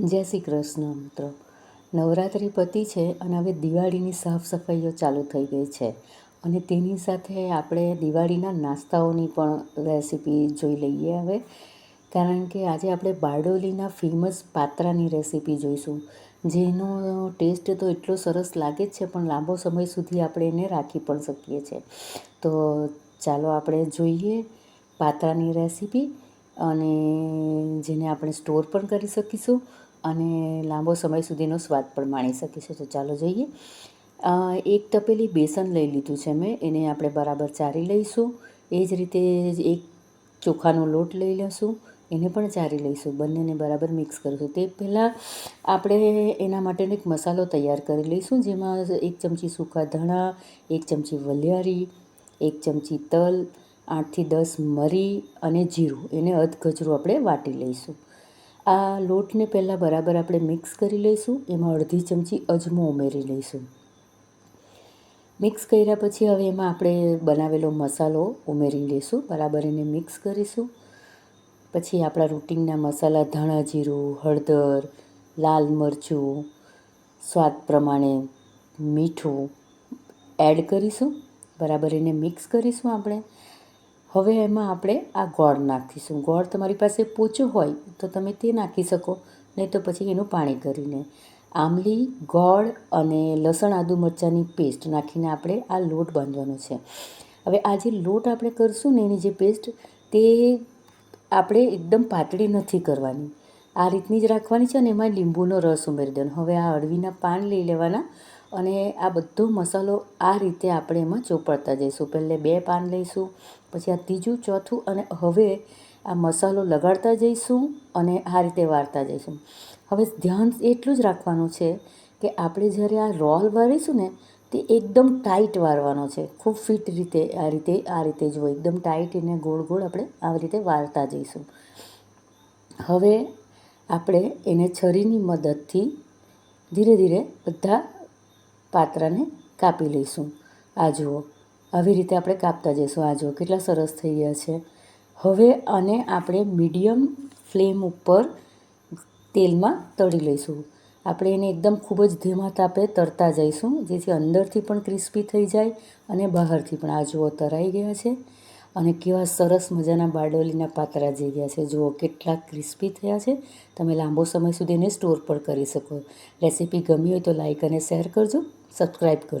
જય શ્રી કૃષ્ણ, મિત્રો. નવરાત્રિ પતી છે અને હવે દિવાળીની સાફ સફાઈઓ ચાલુ થઈ ગઈ છે. અને તેની સાથે આપણે દિવાળીના નાસ્તાઓની પણ રેસીપી જોઈ લઈએ હવે. કારણ કે આજે આપણે બારડોલીના ફેમસ પાત્રાની રેસીપી જોઈશું. જેનો ટેસ્ટ તો એટલો સરસ લાગે જ છે, પણ લાંબો સમય સુધી આપણે એને રાખી પણ શકીએ છીએ તો ચાલો આપણે જોઈએ પાત્રાની રેસીપી અને જેને આપણે સ્ટોર પણ કરી શકીશું. અને લાંબો સમય સુધીનો સ્વાદ પણ માણી શકીશું. તો ચાલો જોઈએ. એક તપેલી બેસન લઈ લીધું છે મેં. એને આપણે બરાબર ચારી લઈશું. એ જ રીતે એક ચોખાનો લોટ લઈ લઈશું એને પણ ચારી લઈશું. બંનેને બરાબર મિક્સ કરીશું. તે પહેલાં આપણે એના માટેનો એક મસાલો તૈયાર કરી લઈશું, જેમાં એક ચમચી સૂકા ધાણા, એક ચમચી વલિયારી, એક ચમચી તલ, આઠથી દસ મરી અને જીરું. એને અધગજરું આપણે વાટી લઈશું. આ લોટને પહેલાં બરાબર આપણે મિક્સ કરી લઈશું. એમાં અડધી ચમચી અજમો ઉમેરી લઈશું. મિક્સ કર્યા પછી હવે એમાં આપણે બનાવેલો મસાલો ઉમેરી લઈશું. બરાબર એને મિક્સ કરીશું. પછી આપણા રૂટિનના મસાલા ધાણા જીરું, હળદર, લાલ મરચું, સ્વાદ પ્રમાણે મીઠું એડ કરીશું. બરાબર એને મિક્સ કરીશું આપણે. હવે એમાં આપણે આ ગોળ નાખીશું. ગોળ તમારી પાસે પોચો હોય તો તમે તે નાખી શકો, નહીં તો પછી એનું પાણી કરીને. આમલી, ગોળ અને લસણ, આદુ મરચાંની પેસ્ટ નાખીને આપણે આ લોટ બાંધવાનો છે. હવે આ જે લોટ આપણે કરશું ને એની જે પેસ્ટ, તે આપણે એકદમ પાતળી નથી કરવાની. આ રીતની જ રાખવાની છે અને એમાં લીંબુનો રસ ઉમેરી દેવાનો. હવે આ અળવીના પાન લઈ લેવાના. અને આ બધો મસાલો આ રીતે આપણે એમાં ચોપડતા જઈશું. પહેલે બે પાન લઈશું, પછી આ ત્રીજું, ચોથું અને હવે આ મસાલો લગાડતા જઈશું અને આ રીતે વાળતા જઈશું. હવે ધ્યાન એટલું જ રાખવાનું છે કે આપણે જ્યારે આ રોલ વાળીશું ને, તે એકદમ ટાઈટ વાળવાનો છે. ખૂબ ફિટ રીતે, આ રીતે આ રીતે જુઓ, એકદમ ટાઈટ એને ગોળ ગોળ આપણે આવી રીતે વાળતા જઈશું. હવે આપણે એને છરીની મદદથી ધીરે ધીરે બધા પાત્રાને કાપી લઈશું. આ જુઓ, આવી રીતે આપણે કાપતા જઈશું. આ જુઓ, કેટલા સરસ થઈ ગયા છે. હવે આને આપણે મીડિયમ ફ્લેમ ઉપર તેલમાં તળી લઈશું. આપણે એને એકદમ ખૂબ જ ધીમા તાપે તરતા જઈશું, જેથી અંદરથી પણ ક્રિસ્પી થઈ જાય અને બહારથી પણ. આ જુઓ, તરાઈ ગયા છે. અને કેવા સરસ મજાના બારડોલીના પાતરા જઈ ગયા છે, જુઓ કેટલા ક્રિસ્પી થયા છે. તમે લાંબો સમય સુધી એને સ્ટોર પણ કરી શકો. રેસીપી ગમી હોય તો લાઇક અને શેર કરજો સબસ્ક્રાઈબ કરજો.